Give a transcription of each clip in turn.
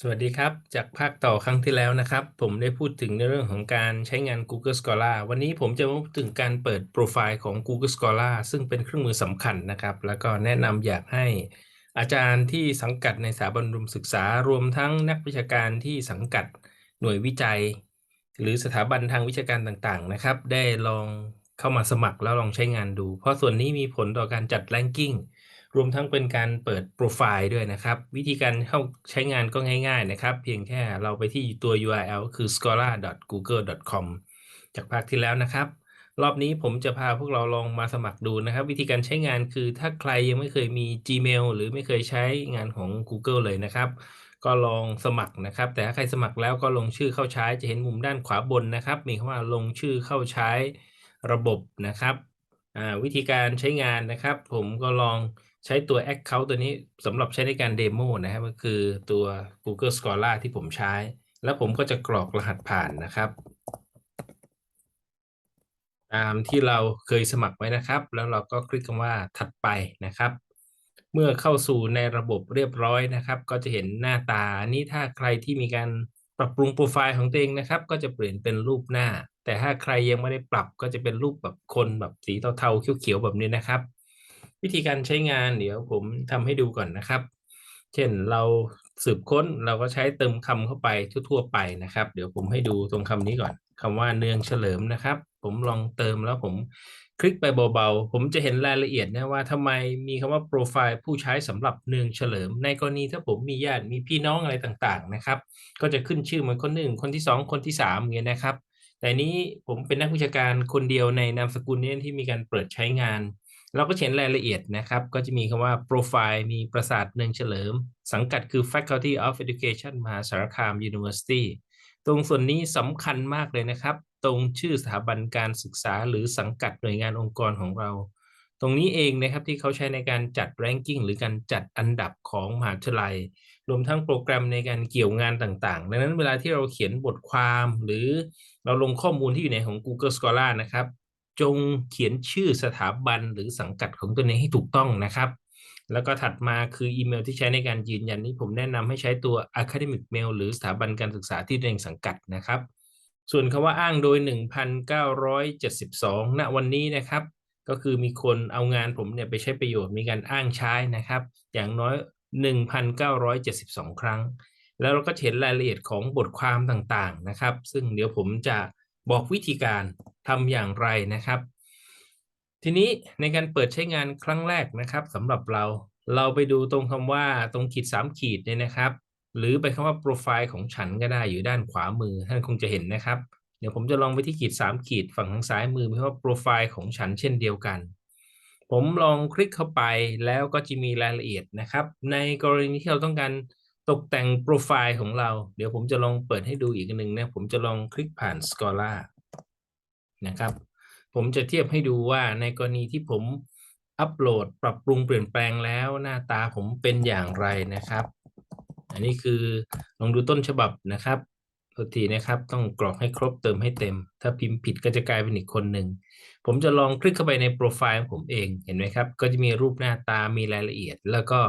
สวัสดีครับ จากภาคต่อครั้งที่แล้วนะครับ ผมได้พูดถึงในเรื่องของการใช้งาน Google Scholar วันนี้ผมจะมาพูดถึงการเปิดโปรไฟล์ของ Google Scholar ซึ่งเป็นเครื่องมือสำคัญนะครับ แล้วก็แนะนำอยากให้อาจารย์ที่สังกัดในสถาบันอุมศึกษารวมทั้งนักวิชาการที่สังกัดหน่วยวิจัย หรือสถาบันทางวิชาการต่างๆนะครับ ได้ลองเข้ามาสมัครแล้วลองใช้งานดู เพราะส่วนนี้มีผลต่อการจัด ranking ร รวมทั้งเป็นการเปิดโปรไฟล์ด้วยนะครับ วิธีการเข้าใช้งานก็ง่าย ๆ นะครับ เพียงแค่เราไปที่ตัว URL คือ scholar.google.com จากภาคที่แล้วนะครับ รอบนี้ผมจะพาพวกเราลองมาสมัครดูนะครับ วิธีการใช้งานคือถ้าใครยังไม่เคยมี Gmail หรือไม่เคยใช้งานของ Google เลยนะครับ ก็ลองสมัครนะครับ แต่ถ้าใครสมัครแล้วก็ลงชื่อเข้าใช้จะเห็นมุมด้านขวาบนนะครับ มีคำว่าลงชื่อเข้าใช้ระบบนะครับวิธีการใช้งานนะครับ ผมก็ลอง ใช้ตัว Account ตัวนี้สำหรับใช้ในการเดโมนะครับก็คือตัว Google Scholar ที่ผมใช้ แล้วผมก็จะกรอกรหัสผ่านนะครับ ตามที่เราเคยสมัครไว้นะครับ แล้วเราก็คลิกคำว่าถัดไปนะครับ เมื่อเข้าสู่ในระบบเรียบร้อยนะครับ ก็จะเห็นหน้าตานี้ถ้าใครที่มีการปรับปรุงโปรไฟล์ของตัวเองนะครับ ก็จะเปลี่ยนเป็นรูปหน้า แต่ถ้าใครยังไม่ได้ปรับก็จะเป็นรูปแบบคนแบบสีเทาๆเขียวๆแบบนี้นะครับ วิธีการใช้งานเดี๋ยวผมทำให้ดูก่อนนะครับ เช่นเราสืบค้นเราก็ใช้เติมคำเข้าไปทั่วๆไปนะครับ เดี๋ยวผมให้ดูตรงคำนี้ก่อนคำว่าเนืองเฉลิมนะครับ ผมลองเติมแล้วผมคลิกไปเบาๆ ผมจะเห็นรายละเอียดนะว่าทำไมมีคำว่าโปรไฟล์ผู้ใช้สำหรับเนืองเฉลิม ในกรณีถ้าผมมีญาติมีพี่น้องอะไรต่างๆนะครับ ก็จะขึ้นชื่อเหมือนคนหนึ่งคนที่2คนที่3างเงี้ยนะครับ แต่นี้ผมเป็นนักวิชาการคนเดียวในนามสกุลนี้ที่มีการเปิดใช้งาน เราก็เขียนรายละเอียดนะครับ ก็จะมีคำว่าโปรไฟล์มีประสาทเนืองเฉลิม สังกัดคือ Faculty of Education มหาสารคาม University ตรงส่วนนี้สำคัญมากเลยนะครับ ตรงชื่อสถาบันการศึกษาหรือสังกัดหน่วยงานองค์กรของเรา ตรงนี้เองนะครับที่เขาใช้ในการจัด ranking หรือการจัดอันดับของมหาวิทยาลัย รวมทั้งโปรแกรมในการเกี่ยวงานต่างๆ ดังนั้นเวลาที่เราเขียนบทความหรือเราลงข้อมูลที่อยู่ในของ Google Scholar นะครับ จงเขียนชื่อสถาบันหรือสังกัดของตัวเองให้ถูกต้องนะครับ แล้วก็ถัดมาคืออีเมลที่ใช้ในการยืนยันนี้ผมแนะนำให้ใช้ตัว academic mail หรือสถาบันการศึกษาที่ตัวเองสังกัดนะครับ ส่วนคำว่าอ้างโดย 1972 ณ วันนี้นะครับ ก็คือมีคนเอางานผมเนี่ยไปใช้ประโยชน์มีการอ้างใช้นะครับ อย่างน้อย 1,972 ครั้ง แล้วเราก็เห็นรายละเอียดของบทความต่างๆนะครับ ซึ่งเดี๋ยวผมจะบอกวิธีการ ทำอย่างไรนะครับ ทีนี้ในการเปิดใช้งานครั้งแรกนะครับสำหรับเราเราไปดูตรงคำว่าตรงขีด 3 ขีดเนี่ยนะครับ หรือไปคำว่าโปรไฟล์ของฉันก็ได้อยู่ด้านขวามือท่านคงจะเห็นนะครับ เดี๋ยวผมจะลองไปที่ขีด 3 ขีดฝั่งทางซ้ายมือมีคำว่าโปรไฟล์ของฉันเช่นเดียวกัน ผมลองคลิกเข้าไปแล้วก็จะมีรายละเอียดนะครับ ในกรณีที่เราต้องการตกแต่งโปรไฟล์ของเรา เดี๋ยวผมจะลองเปิดให้ดูอีกหนึ่งนะผมจะลองคลิกผ่าน Scholar นะครับ ผมจะเทียบให้ดูว่าในกรณีที่ผมอัปโหลดปรับปรุงเปลี่ยนแปลงแล้วหน้าตาผมเป็นอย่างไรนะครับ อันนี้คือลองดูต้นฉบับนะครับทันทีนะครับ ต้องกรอกให้ครบเติมให้เต็ม ถ้าพิมพ์ผิดก็จะกลายเป็นอีกคนหนึ่ง ผมจะลองคลิกเข้าไปในโปรไฟล์ของผมเองเห็นไหมครับ ก็จะมีรูปหน้าตามีรายละเอียด แล้วก็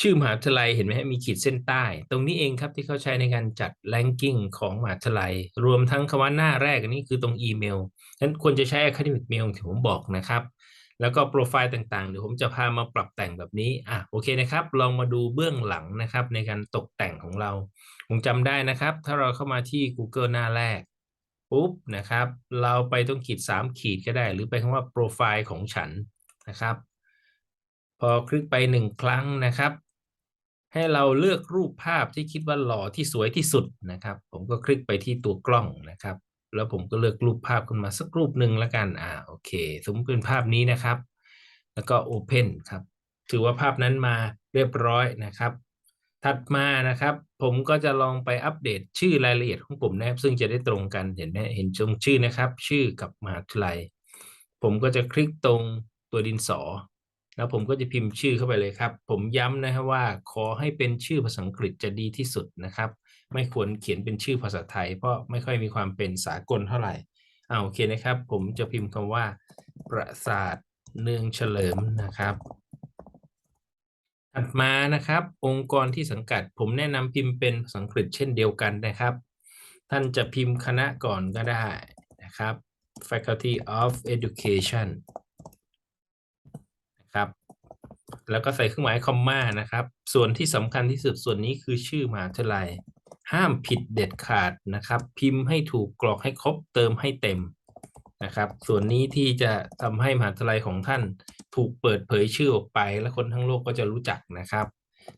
ชื่อมหาวิทยาลัยเห็นไหมฮะมีขีดเส้นใต้ ตรงนี้เองครับที่เขาใช้ในการจัด ranking ของมหาวิทยาลัย รวมทั้งคำว่าหน้าแรกอันนี้คือตรงอีเมลนั้นควรจะใช้ academic mail ที่ผมบอกนะครับ แล้วก็โปรไฟล์ต่างๆ เดี๋ยวผมจะพามาปรับแต่งแบบนี้อะโอเคนะครับ ลองมาดูเบื้องหลังนะครับในการตกแต่งของเรา ผมจำได้นะครับ ถ้าเราเข้ามาที่ Google หน้าแรกปุ๊บนะครับ เราไปตรงขีด 3 ขีดก็ได้ หรือไปคำว่าโปรไฟล์ของฉันนะครับ พอคลิกไปหนึ่งครั้งนะครับ ให้เราเลือกรูปภาพที่คิดว่าหล่อที่สวยที่สุดนะครับ ผมก็คลิกไปที่ตัวกล้องนะครับ แล้วผมก็เลือกรูปภาพขึ้นมาสักรูปหนึ่งแล้วกันอ่าโอเค สมมติเป็นภาพนี้นะครับ แล้วก็ Open ครับ ถือว่าภาพนั้นมาเรียบร้อยนะครับ ถัดมานะครับ ผมก็จะลองไปอัปเดตชื่อรายละเอียดของผมนะครับ ซึ่งจะได้ตรงกันเห็นไหมเห็นตรงชื่อนะครับ ชื่อกับมหาวิทยาลัยผมก็จะคลิกตรงตัวดินสอ แล้วผมก็จะพิมพ์ชื่อเข้าไปเลยครับ ผมย้ำนะครับว่าขอให้เป็นชื่อภาษาอังกฤษจะดีที่สุดนะครับ ไม่ควรเขียนเป็นชื่อภาษาไทย เพราะไม่ค่อยมีความเป็นสากลเท่าไหร่เอาโอเคนะครับ ผมจะพิมพ์คำว่า ประสาทเนืองเฉลิมนะครับถัดมานะครับ องค์กรที่สังกัด ผมแนะนำพิมพ์เป็นภาษาอังกฤษเช่นเดียวกันนะครับ ท่านจะพิมพ์คณะก่อนก็ได้นะครับ Faculty of Education แล้วก็ใส่เครื่องหมายคอมมานะครับ ส่วนที่สำคัญที่สุดส่วนนี้คือชื่อมหาวิทยาลัย ห้ามผิดเด็ดขาดนะครับ พิมพ์ให้ถูกกรอกให้ครบเติมให้เต็มนะครับ ส่วนนี้ที่จะทำให้มหาวิทยาลัยของท่านถูกเปิดเผยชื่อออกไป และคนทั้งโลกก็จะรู้จักนะครับ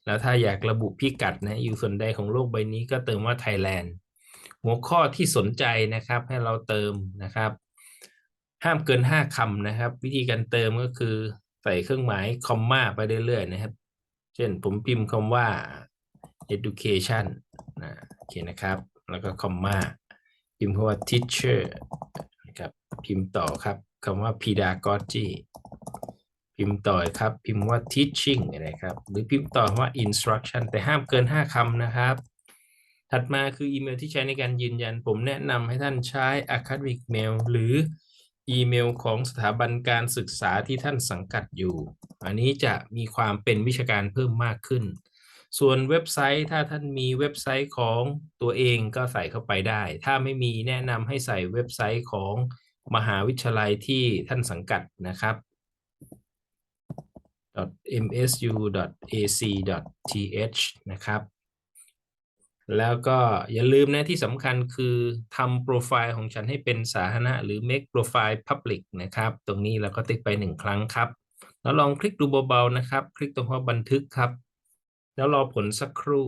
แล้วถ้าอยากระบุพิกัดนะอยู่ส่วนใดของโลกใบนี้ก็เติมว่าไทยแลนด์หัวข้อที่สนใจนะครับให้เราเติมนะครับ ห้ามเกินห้าคำนะครับ วิธีการเติมก็คือ ใส่เครื่องหมายคอมมาไปเรื่อยๆนะครับ เช่นผมพิมพ์คำว่า education นะโอเคนะครับ แล้วก็คอมมาพิมพ์คำว่า teacher นะครับ พิมพ์ต่อครับคำว่า pedagogy พิมพ์ต่อครับ พิมพ์ว่า teaching นะครับ หรือพิมพ์ต่อว่า instruction แต่ห้ามเกิน 5คำนะครับ ถัดมาคืออีเมลที่ใช้ในการยืนยัน ผมแนะนำให้ท่านใช้ academic mail หรือ อีเมลของสถาบันการศึกษาที่ท่านสังกัดอยู่ อันนี้จะมีความเป็นวิชาการเพิ่มมากขึ้น ส่วนเว็บไซต์ถ้าท่านมีเว็บไซต์ของตัวเองก็ใส่เข้าไปได้ ถ้าไม่มีแนะนำให้ใส่เว็บไซต์ของมหาวิทยาลัยที่ท่านสังกัดนะครับ msu.ac.th นะครับ แล้วก็อย่าลืมนะที่สำคัญคือทำโปรไฟล์ของฉันให้เป็นสาธารณะหรือ make profile public นะครับ ตรงนี้เราก็ติ๊กไปหนึ่งครั้งครับ แล้วลองคลิกดูเบาๆนะครับ คลิกตรงคำว่าบันทึกครับ แล้วรอผลสักครู่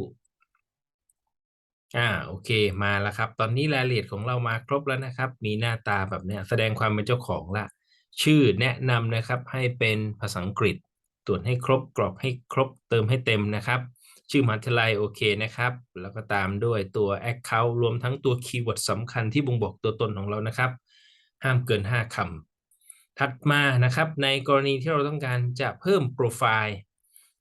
อ่าโอเคมาแล้วครับ ตอนนี้รายละเอียดของเรามาครบแล้วนะครับ มีหน้าตาแบบนี้แสดงความเป็นเจ้าของละ ชื่อแนะนำนะครับให้เป็นภาษาอังกฤษ ตรวจให้ครบกรอกให้ครบเติมให้เต็มนะครับ ชื่อมหาวิทยาลัยโอเคนะครับ แล้วก็ตามด้วยตัว Account รวมทั้งตัวคีย์เวิร์ดสำคัญที่บ่งบอกตัวตนของเรานะครับ ห้ามเกิน 5คำถัดมานะครับ ในกรณีที่เราต้องการจะเพิ่มโปรไฟล์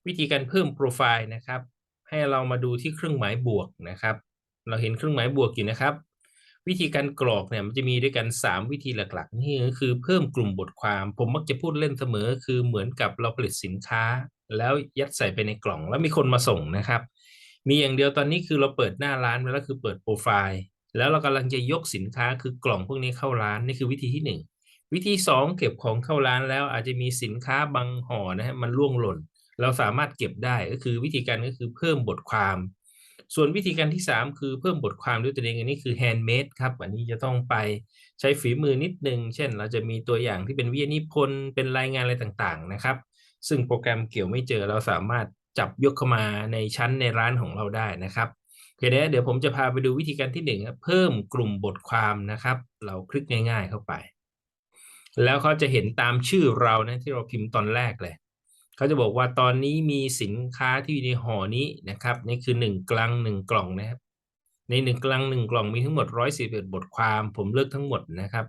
วิธีการเพิ่มโปรไฟล์นะครับ ให้เรามาดูที่เครื่องหมายบวกนะครับ เราเห็นเครื่องหมายบวกอยู่นะครับ วิธีการกรอกเนี่ยมันจะมีด้วยกัน 3 วิธีหลักๆ นี่ก็คือเพิ่มกลุ่มบทความ ผมมักจะพูดเล่นเสมอ คือเหมือนกับเราผลิตสินค้า แล้วยัดใส่ไปในกล่อง แล้วมีคนมาส่งนะครับ มีอย่างเดียวตอนนี้คือเราเปิดหน้าร้านไปแล้วคือเปิดโปรไฟล์แล้วเรากำลังจะยกสินค้าคือกล่องพวกนี้เข้าร้านนี่คือวิธีที่ 1 วิธี 2 เก็บของเข้าร้านแล้วอาจจะมีสินค้าบางห่อนะฮะมันล่วงหล่น เราสามารถเก็บได้ก็คือวิธีการก็คือเพิ่มบทความ ส่วนวิธีการที่ 3 คือเพิ่มบทความด้วยตัวเองอันนี้คือ handmade ครับอันนี้จะต้องไปใช้ฝีมือนิดนึง เช่น เราจะมีตัวอย่างที่เป็นวิทยานิพนธ์เป็นรายงานอะไรต่างๆนะครับ ซึ่งโปรแกรมเกี่ยวไม่เจอเราสามารถจับยกเข้ามาในชั้นในร้านของเราได้นะครับโอเคเดี๋ยวผมจะพาไปดูวิธีการที่หนึ่งครับเพิ่มกลุ่มบทความนะครับ เราคลิกง่าย ๆเข้าไป แล้วเขาจะเห็นตามชื่อเรานะที่เราพิมพ์ตอนแรกเลยเขาจะบอกว่าตอนนี้มีสินค้าที่อยู่ในห่อนี้นะครับนี่คือหนึ่งกลังหนึ่งกล่องนะครับ ในหนึ่งกลังหนึ่งกล่องมีทั้งหมดร้อยสิบเอ็ดบทความ ผมเลือกทั้งหมดนะครับ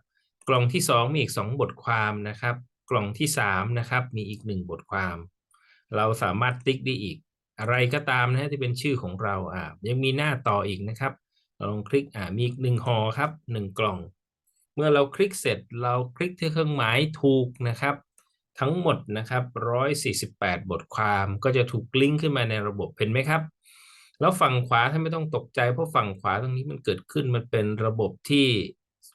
กล่องที่สองมีอีกสองบทความนะครับ กล่องที่สามนะครับมีอีกหนึ่งบทความ เราสามารถติ๊กได้อีก อะไรก็ตามนะฮะที่เป็นชื่อของเราอ่ายังมีหน้าต่ออีกนะครับเราลองคลิกอ่ามีอีกหนึ่งห่อครับหนึ่งกล่อง เมื่อเราคลิกเสร็จเราคลิกที่เครื่องหมายถูกนะครับ ทั้งหมดนะครับ 148 บทความก็จะถูกลิงก์ขึ้นมาในระบบเห็นไหมครับ แล้วฝั่งขวาท่านไม่ต้องตกใจเพราะฝั่งขวาตรงนี้มันเกิดขึ้นมันเป็นระบบที่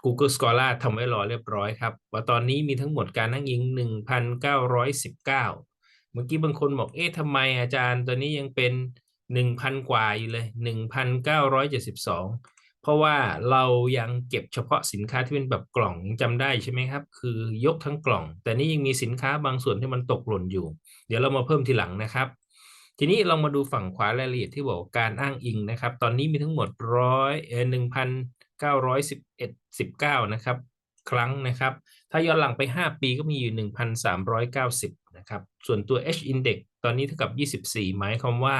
Google Scholar ทำไว้รอเรียบร้อยครับ ว่าตอนนี้มีทั้งหมดการนั่งยิง 1,919 เมื่อกี้บางคนบอกเอ๊ะทำไมอาจารย์ตัวนี้ยังเป็น 1,000 กว่าอยู่เลย 1,972 เพราะว่าเรายังเก็บเฉพาะสินค้าที่เป็นแบบกล่องจำได้ใช่ไหมครับ คือยกทั้งกล่อง แต่นี่ยังมีสินค้าบางส่วนที่มันตกหล่นอยู่ เดี๋ยวเรามาเพิ่มทีหลังนะครับ ทีนี้เรามาดูฝั่งขวารายละเอียดที่บอกการอ้างอิงนะครับ ตอนนี้มีทั้งหมดร้อยเออหนึ่งพัน เก้าร้อยสิบเอ็ดสิบเก้านะครับ ครั้งนะครับ ถ้าย้อนหลังไป 5 ปีก็มีอยู่ 1,390 นะครับ ส่วนตัว H index ตอนนี้เท่ากับ 24 หมายความว่า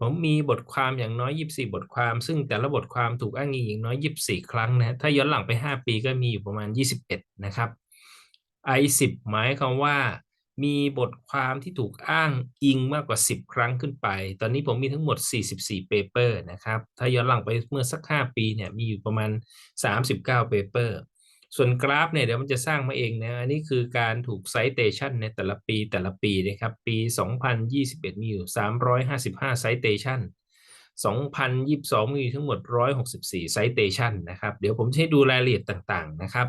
ผมมีบทความอย่างน้อย 24 บทความ ซึ่งแต่ละบทความถูกอ้างอิงอย่างน้อย 24 ครั้งนะ ถ้าย้อนหลังไป 5 ปีก็มีอยู่ประมาณ 21 นะครับ I10 หมายความว่า มีบทความที่ถูกอ้างอิงมากกว่า 10 ครั้งขึ้นไป ตอนนี้ผมมีทั้งหมด 44 paper นะครับ ถ้าย้อนหลังไปเมื่อสัก 5 ปีเนี่ย มีอยู่ประมาณ 39 paper ส่วนกราฟเนี่ยเดี๋ยวมันจะสร้างมาเองนะ อันนี้คือการถูกไซเตชันในแต่ละปีแต่ละปีนะครับ ปี 2021 มีอยู่ 355ไซเตชัน2022 มีทั้งหมด 164ไซเตชันนะครับ เดี๋ยวผมจะให้ดูรายละเอียดต่างๆนะครับ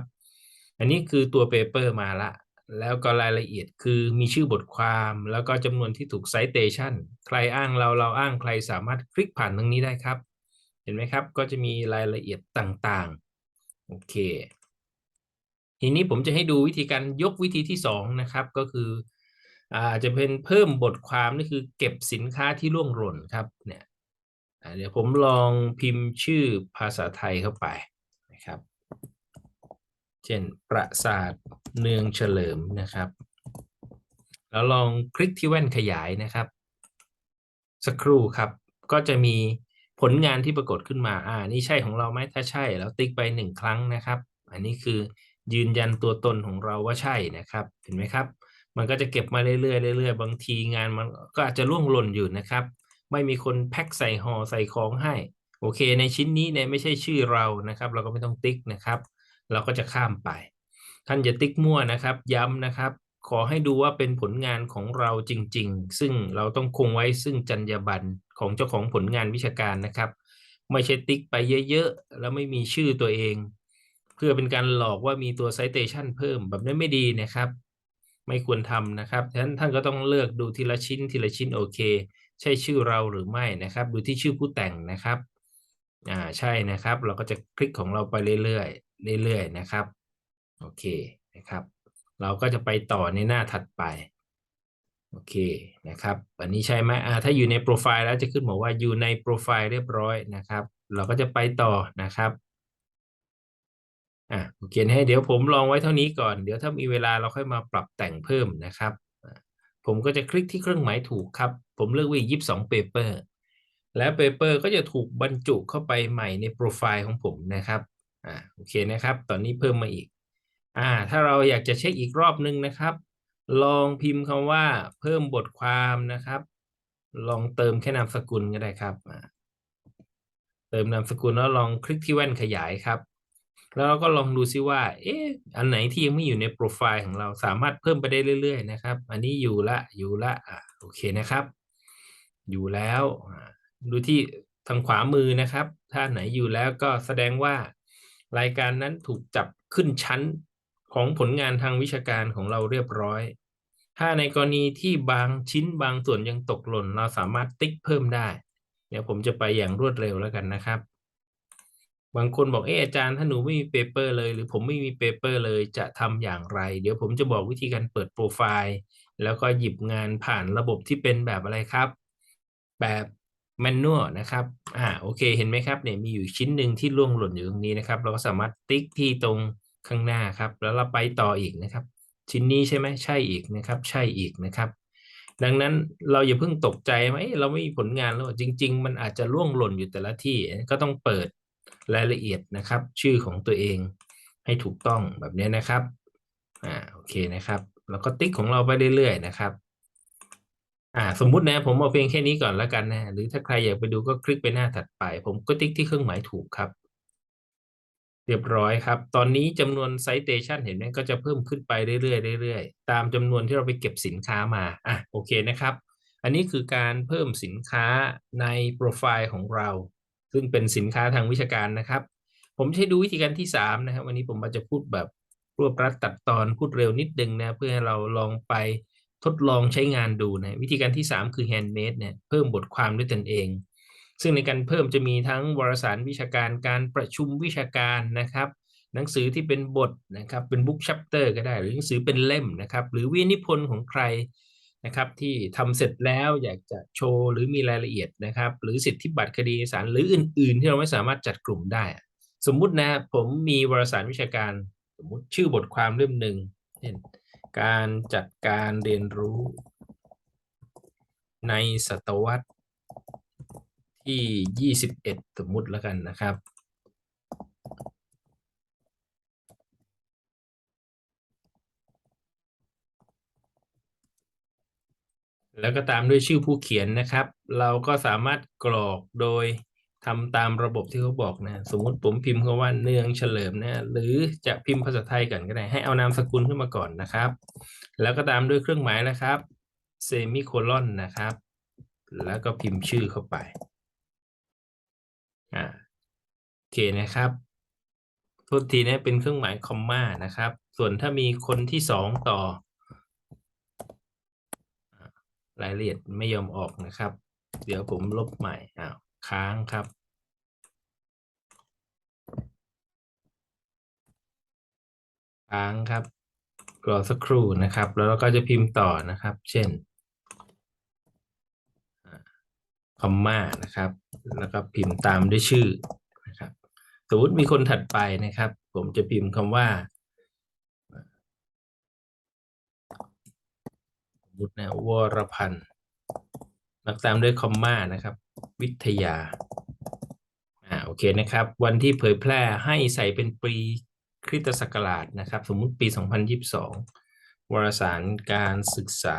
อันนี้คือตัวเปเปอร์มาละ แล้วก็รายละเอียดคือมีชื่อบทความแล้วก็จำนวนที่ถูกไซเตชันใครอ้างเราเราอ้างใครสามารถคลิกผ่านตรงนี้ได้ครับ เห็นไหมครับ ก็จะมีรายละเอียดต่างๆ โอเค ทีนี้ผมจะให้ดูวิธีการยกวิธีที่สองนะครับ ก็คืออาจจะเป็นเพิ่มบทความนี่คือเก็บสินค้าที่ร่วงหล่นครับเนี่ยเดี๋ยวผมลองพิมพ์ชื่อภาษาไทยเข้าไปนะครับ เช่นประสาท เนืองเฉลิมนะครับ แล้วลองคลิกที่แว่นขยายนะครับ สักครู่ครับ ก็จะมีผลงานที่ปรากฏขึ้นมา อ่า นี่ใช่ของเราไหมถ้าใช่ แล้วติ๊กไปหนึ่งครั้งนะครับ อันนี้คือยืนยันตัวตนของเราว่าใช่นะครับ เห็นไหมครับ มันก็จะเก็บมาเรื่อยๆเรื่อยๆ บางทีงานมันก็อาจจะล่วงหล่นอยู่นะครับ ไม่มีคนแพ็คใส่ห่อใส่ของให้ โอเค ในชิ้นนี้เนี่ยไม่ใช่ชื่อเรานะครับ เราก็ไม่ต้องติ๊กนะครับ เราก็จะข้ามไป ท่านอย่าติ๊กมั่วนะครับ ย้ำนะครับ ขอให้ดูว่าเป็นผลงานของเราจริง ๆ ซึ่งเราต้องคงไว้ซึ่งจรรยาบรรณของเจ้าของผลงานวิชาการนะครับ ไม่ใช่ติ๊กไปเยอะๆ แล้วไม่มีชื่อตัวเอง เพื่อเป็นการหลอกว่ามีตัว citation เพิ่มแบบนั้นไม่ดีนะครับ ไม่ควรทำนะครับฉะนั้นท่านก็ต้องเลือกดูทีละชิ้นทีละชิ้นโอเค ใช่ชื่อเราหรือไม่นะครับ ดูที่ชื่อผู้แต่งนะครับอ่าใช่นะครับ เราก็จะคลิกของเราไปเรื่อยๆเรื่อยๆนะครับ โอเคนะครับ เราก็จะไปต่อในหน้าถัดไป โอเคนะครับ อันนี้ใช่ไหมอ่าถ้าอยู่ในโปรไฟล์แล้วจะขึ้นบอกว่าอยู่ในโปรไฟล์เรียบร้อยนะครับ เราก็จะไปต่อนะครับอ่าโอเคให้เดี๋ยวผมลองไว้เท่านี้ก่อน เดี๋ยวถ้ามีเวลาเราค่อยมาปรับแต่งเพิ่มนะครับ ผมก็จะคลิกที่เครื่องหมายถูกครับ ผมเลือกว้ยี่สิบสองเปเปอร์แล้วเปเปอร์ก็จะถูกบรรจุเข้าไปใหม่ในโปรไฟล์ของผมนะครับอ่าโอเคนะครับ ตอนนี้เพิ่มมาอีก อ่า ถ้าเราอยากจะเช็คอีกรอบนึงนะครับ ลองพิมพ์คำว่า เพิ่มบทความนะครับ ลองเติมแค่นามสกุลก็ได้ครับ เติมนามสกุลแล้วลองคลิกที่แว่นขยายครับ แล้วเราก็ลองดูซิว่า เอ๊ะ อันไหนที่ยังไม่อยู่ในโปรไฟล์ของเราสามารถเพิ่มไปได้เรื่อย ๆ นะครับ อันนี้อยู่ละ อยู่ละอ่าโอเคนะครับ อยู่แล้ว ดูที่ทางขวามือนะครับ ถ้าไหนอยู่แล้วก็แสดงว่ารายการนั้นถูกจับขึ้นชั้น ของผลงานทางวิชาการของเราเรียบร้อย ถ้าในกรณีที่บางชิ้นบางส่วนยังตกหล่น เราสามารถติ๊กเพิ่มได้ เดี๋ยวผมจะไปอย่างรวดเร็วแล้วกันนะครับ บางคนบอกเอออาจารย์ถ้าหนูไม่มีเปเปอร์เลย หรือผมไม่มีเปเปอร์เลยจะทำอย่างไร เดี๋ยวผมจะบอกวิธีการเปิดโปรไฟล์แล้วก็หยิบงานผ่านระบบที่เป็นแบบอะไรครับ แบบแมนนวลนะครับ อ่า โอเค เห็นไหมครับ เนี่ย มีอยู่ชิ้นหนึ่งที่ล่วงหล่นอยู่ตรงนี้นะครับ เราก็สามารถติ๊กที่ตรง ข้างหน้าครับ แล้วเราไปต่ออีกนะครับ ชิ้นนี้ใช่ไหมใช่อีกนะครับ ใช่อีกนะครับ ดังนั้นเราอย่าเพิ่งตกใจไหมเราไม่มีผลงานแล้วจริง ๆ มันอาจจะล่วงหล่นอยู่แต่ละที่ก็ต้องเปิดรายละเอียดนะครับ ชื่อของตัวเองให้ถูกต้องแบบนี้นะครับอ่าโอเคนะครับ แล้วก็ติ๊กของเราไปเรื่อยๆนะครับอ่าสมมุตินะผมเอาเพียงแค่นี้ก่อนแล้วกันนะหรือถ้าใครอยากไปดูก็คลิกไปหน้าถัดไป ผมก็ติ๊กที่เครื่องหมายถูกครับ เรียบร้อยครับ ตอนนี้จำนวน citation เห็นไหมก็จะเพิ่มขึ้นไปเรื่อยๆเรื่อยๆ ตามจำนวนที่เราไปเก็บสินค้ามาอะโอเคนะครับ อันนี้คือการเพิ่มสินค้าในโปรไฟล์ของเรา ซึ่งเป็นสินค้าทางวิชาการนะครับ ผมให้ดูวิธีการที่สามนะครับ วันนี้ผมอาจจะพูดแบบรวบรัดตัดตอนพูดเร็วนิดนึงนะเพื่อให้เราลองไปทดลองใช้งานดูนะวิธีการที่ 3 คือ handmade เนี่ยเพิ่มบทความด้วยตนเอง ซึ่งในการเพิ่มจะมีทั้งวารสารวิชาการการประชุมวิชาการนะครับ หนังสือที่เป็นบทนะครับเป็นบุ๊กชัปเตอร์ก็ได้ หรือหนังสือเป็นเล่มนะครับ หรือวินิพนธ์ของใครนะครับที่ทำเสร็จแล้วอยากจะโชว์หรือมีรายละเอียดนะครับ หรือสิทธิบัตรคดีสารหรืออื่น ๆ ที่เราไม่สามารถจัดกลุ่มได้ สมมุตินะผมมีวารสารวิชาการ สมมติชื่อบทความเล่มหนึ่งเช่นการจัดการเรียนรู้ในศตวรรษ ที่ 21 สมมุติแล้วกันนะครับ แล้วก็ตามด้วยชื่อผู้เขียนนะครับ เราก็สามารถกรอกโดยทำตามระบบที่เขาบอกนะ สมมุติผมพิมพ์คำว่าเนืองเฉลิมนะหรือจะพิมพ์ภาษาไทยกันก็ได้ ให้เอานามสกุลขึ้นมาก่อนนะครับ แล้วก็ตามด้วยเครื่องหมายนะครับเซมิโคลอนนะครับ แล้วก็พิมพ์ชื่อเข้าไป อ่าโอเคนะครับโทษทีนะเป็นเครื่องหมายคอมมานะครับ ส่วนถ้ามีคนที่สองต่อ รายละเอียดไม่ยอมออกนะครับ เดี๋ยวผมลบใหม่อ้าวค้างครับค้างครับรอสักครู่นะครับ แล้วเราก็จะพิมพ์ต่อนะครับ เช่น คอมมานะครับ แล้วก็พิมพ์ตามด้วยชื่อนะครับสมมติมีคนถัดไปนะครับ ผมจะพิมพ์คำว่าสมมตินะวรพันธ์แล้วตามด้วยคอมมานะครับ วิทยาอ่าโอเคนะครับ วันที่เผยแพร่ให้ใส่เป็นปีคริสตศักราชนะครับ สมมุติปี 2022 วารสารการศึกษา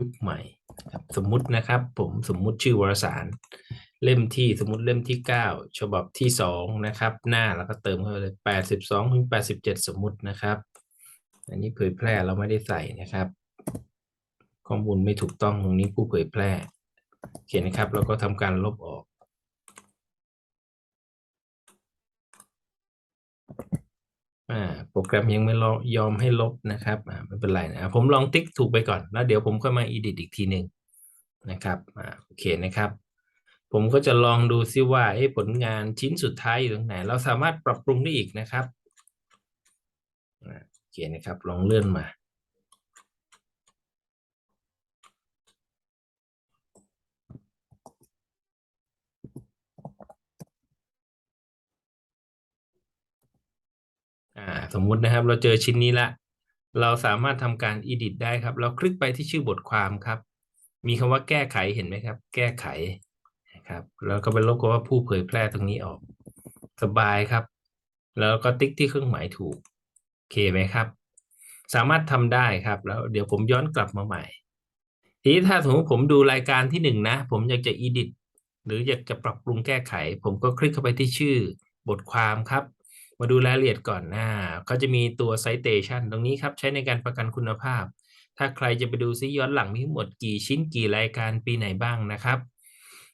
ยุคใหม่ครับสมมุตินะครับ ผมสมมุติชื่อวารสาร เล่มที่สมมุติเล่มที่9ฉบับที่2นะครับ หน้าแล้วก็เติมเข้าไปเลย82ถึง87สมมุตินะครับ อันนี้เผยแพร่เราไม่ได้ใส่นะครับ ข้อมูลไม่ถูกต้องตรงนี้ผู้เผยแพร่เขียนนะครับ แล้วก็ทำการลบออก อ่าโปรแกรมยังไม่ยอมให้ลบนะครับอ่าไม่เป็นไรนะผมลองติ๊กถูกไปก่อนแล้วเดี๋ยวผมก็มา edit อีกทีหนึ่งนะครับอ่าโอเคนะครับ ผมก็จะลองดูซิว่าเอ้ผลงานชิ้นสุดท้ายอยู่ตรงไหน เราสามารถปรับปรุงได้อีกนะครับโอเคนะครับลองเลื่อนมา อ่าสมมุตินะครับ เราเจอชิ้นนี้ละ เราสามารถทำการ edit ได้ครับ เราคลิกไปที่ชื่อบทความครับ มีคำว่าแก้ไขเห็นไหมครับ แก้ไขนะครับแล้วก็ไปลบก็ว่าผู้เผยแพร่ตรงนี้ออก สบายครับ แล้วก็ติ๊กที่เครื่องหมายถูกโอเคไหมครับ สามารถทำได้ครับ แล้วเดี๋ยวผมย้อนกลับมาใหม่ ทีนี้ถ้าสมมติผมดูรายการที่หนึ่งนะ ผมอยากจะ edit หรืออยากจะปรับปรุงแก้ไข ผมก็คลิกเข้าไปที่ชื่อบทความครับ มาดูรายละเอียดก่อนหน้าเขาจะมีตัว citation ตรงนี้ครับ ใช้ในการประกันคุณภาพ ถ้าใครจะไปดูซิย้อนหลังมีทั้งหมดกี่ชิ้นกี่รายการปีไหนบ้างนะครับ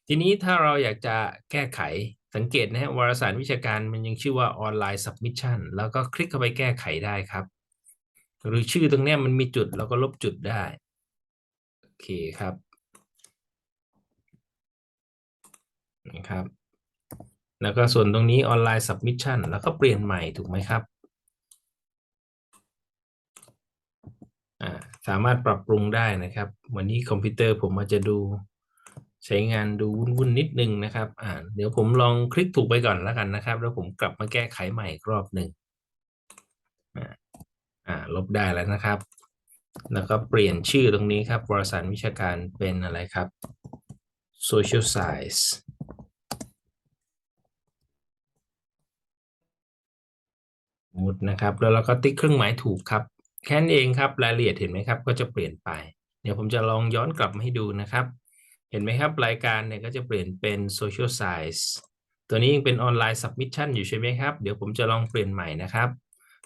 ทีนี้ถ้าเราอยากจะแก้ไขสังเกตนะฮะวารสารวิชาการมันยังชื่อว่าออนไลน์ submission แล้วก็คลิกเข้าไปแก้ไขได้ครับ หรือชื่อตรงนี้มันมีจุดเราก็ลบจุดได้โอเคครับนะครับ แล้วก็ส่วนตรงนี้ออนไลน์ submission แล้วก็เปลี่ยนใหม่ถูกไหมครับ สามารถปรับปรุงได้นะครับ วันนี้คอมพิวเตอร์ผมอาจจะดูใช้งานดูวุ่นๆนิดนึงนะครับอ่าเดี๋ยวผมลองคลิกถูกไปก่อนแล้วกันนะครับ แล้วผมกลับมาแก้ไขใหม่อีกรอบหนึ่งอ่าลบได้แล้วนะครับ แล้วก็เปลี่ยนชื่อตรงนี้ครับวารสารวิชาการเป็นอะไรครับ social science มมตินะครับ แล้วเราก็ติ๊กเครื่องหมายถูกครับ แค่นั้นเองครับรายละเอียดเห็นไหมครับ ก็จะเปลี่ยนไป เดี๋ยวผมจะลองย้อนกลับมาให้ดูนะครับ เห็นไหมครับรายการเนี่ยก็จะเปลี่ยนเป็น social science ตัวนี้ยังเป็นออนไลน์ submission อยู่ใช่ไหมครับ เดี๋ยวผมจะลองเปลี่ยนใหม่นะครับ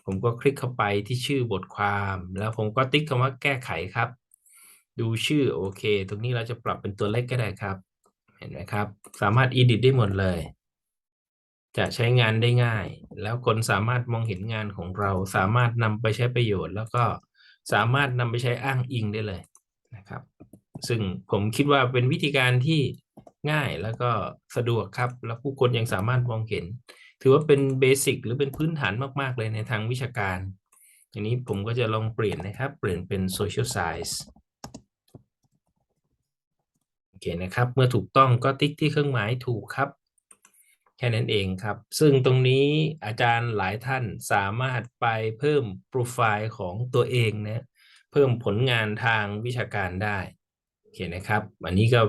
ผมก็คลิกเข้าไปที่ชื่อบทความ แล้วผมก็ติ๊กคำว่าแก้ไขครับ ดูชื่อโอเค ตรงนี้เราจะปรับเป็นตัวเลขก็ได้ครับ เห็นไหมครับ สามารถ edit ได้หมดเลย จะใช้งานได้ง่าย แล้วคนสามารถมองเห็นงานของเรา สามารถนำไปใช้ประโยชน์ แล้วก็สามารถนำไปใช้อ้างอิงได้เลยนะครับ ซึ่งผมคิดว่าเป็นวิธีการที่ง่ายแล้วก็สะดวกครับ แล้วผู้คนยังสามารถมองเห็น ถือว่าเป็นเบสิกหรือเป็นพื้นฐานมากๆเลยในทางวิชาการทีนี้ผมก็จะลองเปลี่ยนนะครับ เปลี่ยนเป็น social science โอเคนะครับ เมื่อถูกต้องก็ติ๊กที่เครื่องหมายถูกครับ แค่นั้นเองครับ ซึ่งตรงนี้อาจารย์หลายท่านสามารถไปเพิ่มโปรไฟล์ของตัวเองนะเพิ่มผลงานทางวิชาการได้โอเคนะครับอันนี้ก็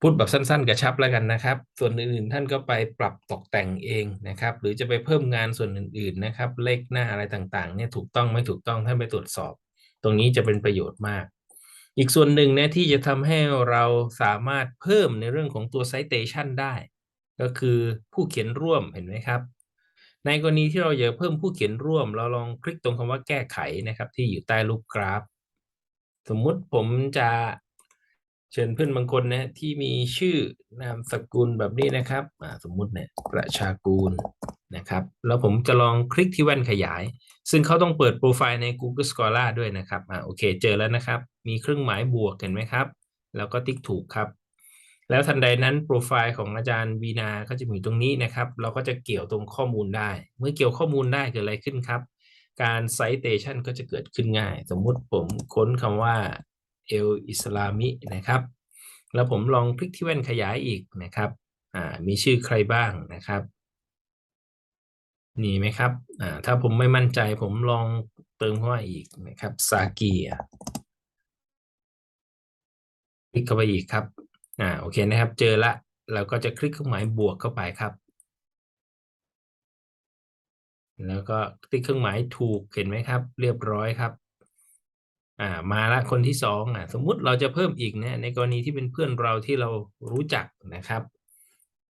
พูดแบบสั้นๆกระชับแล้วกันนะครับ ส่วนอื่นๆท่านก็ไปปรับตกแต่งเองนะครับ หรือจะไปเพิ่มงานส่วนอื่นๆนะครับ เลขหน้าอะไรต่างๆเนี่ยถูกต้องไม่ถูกต้องท่านไปตรวจสอบ ตรงนี้จะเป็นประโยชน์มาก อีกส่วนหนึ่งนะที่จะทำให้เราสามารถเพิ่มในเรื่องของตัว citation ได้ ก็คือผู้เขียนร่วมเห็นไหมครับ ในกรณีที่เราอยากเพิ่มผู้เขียนร่วม เราลองคลิกตรงคำว่าแก้ไขนะครับ ที่อยู่ใต้รูปกราฟ สมมุติผมจะเชิญเพื่อนบางคนนะที่มีชื่อนามสกุลแบบนี้นะครับสมมุติเนี่ยประชากูลนะครับ แล้วผมจะลองคลิกที่แว่นขยาย ซึ่งเขาต้องเปิดโปรไฟล์ใน Google Scholar ด้วยนะครับอ่าโอเค เจอแล้วนะครับ มีเครื่องหมายบวกเห็นไหมครับ แล้วก็ติ๊กถูกครับ แล้วทันใดนั้นโปรไฟล์ของอาจารย์วีนาก็จะมีตรงนี้นะครับ เราก็จะเกี่ยวตรงข้อมูลได้ เมื่อเกี่ยวข้อมูลได้เกิดอะไรขึ้นครับ การ citation ก็จะเกิดขึ้นง่าย สมมุติผมค้นคำว่าเอลอิสลามินะครับ แล้วผมลองคลิกที่แว่นขยายอีกนะครับอ่ามีชื่อใครบ้างนะครับมีไหมครับอ่าถ้าผมไม่มั่นใจผมลองเติมเข้ามาอีกนะครับซากีคลิกเข้าไปอีกครับ อ่าโอเคนะครับ เจอละเราก็จะคลิกเครื่องหมายบวกเข้าไปครับ แล้วก็ติ๊กเครื่องหมายถูกเห็นไหมครับ เรียบร้อยครับ อ่ามาละคนที่สองอะสมมุติเราจะเพิ่มอีกเนี่ยในกรณีที่เป็นเพื่อนเราที่เรารู้จักนะครับ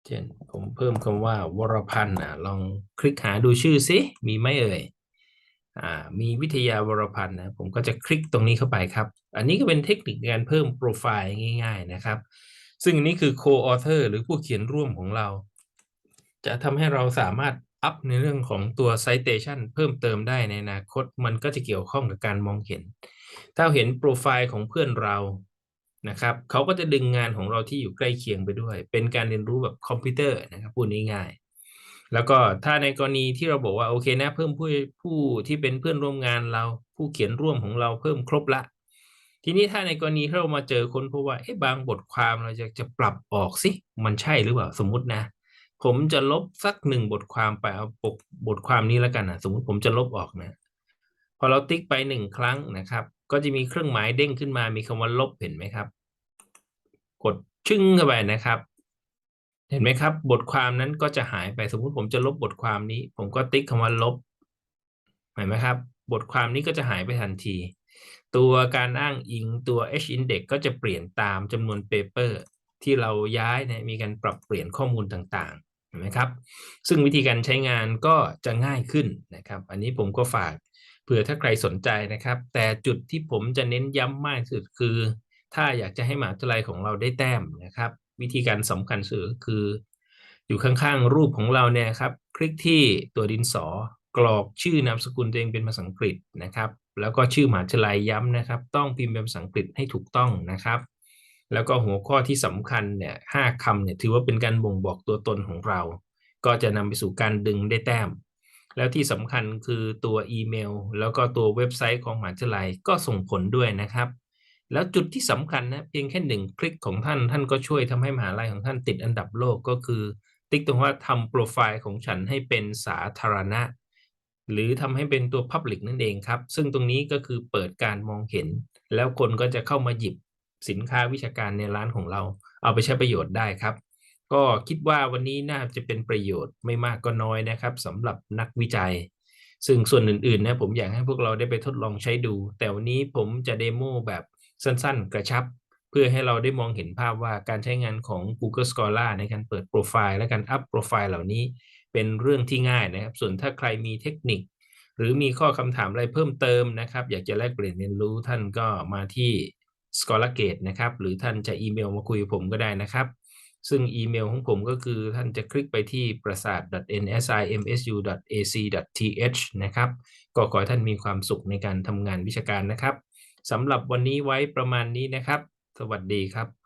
เช่นผมเพิ่มคำว่าวรพันธ์อะลองคลิกหาดูชื่อซิมีไหมเอ่ยอ่ามีวิทยาวรพันธ์นะผมก็จะคลิกตรงนี้เข้าไปครับ อันนี้ก็เป็นเทคนิคการเพิ่มโปรไฟล์ง่าย ๆนะครับ ซึ่งนี่คือ co-author หรือผู้เขียนร่วมของเรา จะทำให้เราสามารถอัพในเรื่องของตัว citation เพิ่มเติมได้ในอนาคต มันก็จะเกี่ยวข้องกับการมองเห็น ถ้าเห็นโปรไฟล์ของเพื่อนเรานะครับเขาก็จะดึงงานของเราที่อยู่ใกล้เคียงไปด้วย เป็นการเรียนรู้แบบคอมพิวเตอร์นะครับพูดง่ายๆแล้วก็ถ้าในกรณีที่เราบอกว่าโอเคนะเพิ่มผู้ผู้ที่เป็นเพื่อนร่วมงานเราผู้เขียนร่วมของเราเพิ่มครบละ ทีนี้ถ้าในกรณีที่เรามาเจอคนเพราะว่าเอ๊ะบางบทความเราจะจะปรับออกสิมันใช่หรือเปล่าสมมตินะ ผมจะลบสักหนึ่งบทความไปเอาปกบทความนี้แล้วกันนะสมมติผมจะลบออกนะ พอเราติ๊กไปหนึ่งครั้งนะครับ ก็จะมีเครื่องหมายเด้งขึ้นมามีคำว่าลบเห็นไหมครับ กดชึ่งเข้าไปนะครับ เห็นไหมครับ บทความนั้นก็จะหายไปสมมุติผมจะลบบทความนี้ ผมก็ติ๊กคำว่าลบเห็นไหมครับ บทความนี้ก็จะหายไปทันที ตัวการอ้างอิงตัว h index ก็จะเปลี่ยนตามจำนวนเปเปอร์ที่เราย้ายเนี่ยมีการปรับเปลี่ยนข้อมูลต่างๆเห็นไหมครับ ซึ่งวิธีการใช้งานก็จะง่ายขึ้นนะครับ อันนี้ผมก็ฝากเผื่อถ้าใครสนใจนะครับ แต่จุดที่ผมจะเน้นย้ำมากสุดคือ ถ้าอยากจะให้หมหาวิทยาลัยของเราได้แต้มนะครับ วิธีการสำคัญสุดคือ อยู่ข้างๆรูปของเราเนี่ยครับ คลิกที่ตัวดินสอกรอกชื่อนามสกุลตัวเองเป็นภาษาอังกฤษนะครับ แล้วก็ชื่อมหาวิทยาลัยย้ำนะครับ ต้องพิมพ์เป็นภาษาอังกฤษให้ถูกต้องนะครับ แล้วก็หัวข้อที่สำคัญเนี่ยห้าคำเนี่ยถือว่าเป็นการบ่งบอกตัวตนของเรา ก็จะนำไปสู่การดึงได้แต้ม แล้วที่สำคัญคือตัวอีเมล แล้วก็ตัวเว็บไซต์ของมหาวิทยาลัยก็ส่งผลด้วยนะครับ แล้วจุดที่สำคัญนะเพียงแค่หนึ่งคลิกของท่านท่านก็ช่วยทำให้มหาลัยของท่านติดอันดับโลกก็คือ ติ๊กตรงว่าทำโปรไฟล์ของฉันให้เป็นสาธารณะ หรือทำให้เป็นตัว Public นั่นเองครับ ซึ่งตรงนี้ก็คือเปิดการมองเห็น แล้วคนก็จะเข้ามาหยิบสินค้าวิชาการในร้านของเรา เอาไปใช้ประโยชน์ได้ครับ ก็คิดว่าวันนี้น่าจะเป็นประโยชน์ไม่มากก็น้อยนะครับสำหรับนักวิจัย ซึ่งส่วนอื่นๆนะผมอยากให้พวกเราได้ไปทดลองใช้ดู แต่วันนี้ผมจะเดโมแบบสั้นๆ กระชับ เพื่อให้เราได้มองเห็นภาพว่าการใช้งานของ Google Scholar ในการเปิดโปรไฟล์และการอัพโปรไฟล์เหล่านี้ เป็นเรื่องที่ง่ายนะครับ ส่วนถ้าใครมีเทคนิค หรือมีข้อคำถามอะไรเพิ่มเติมนะครับ อยากจะแลกเปลี่ยนเรียนรู้ท่านก็มาที่ Scholargate นะครับ หรือท่านจะอีเมลมาคุยกับผมก็ได้นะครับ ซึ่งอีเมลของผมก็คือท่านจะคลิกไปที่ประสาท nsimsu.ac.th นะครับ ก็ขอให้ท่านมีความสุขในการทำงานวิชาการนะครับสำหรับวันนี้ไว้ประมาณนี้นะครับ สวัสดีครับ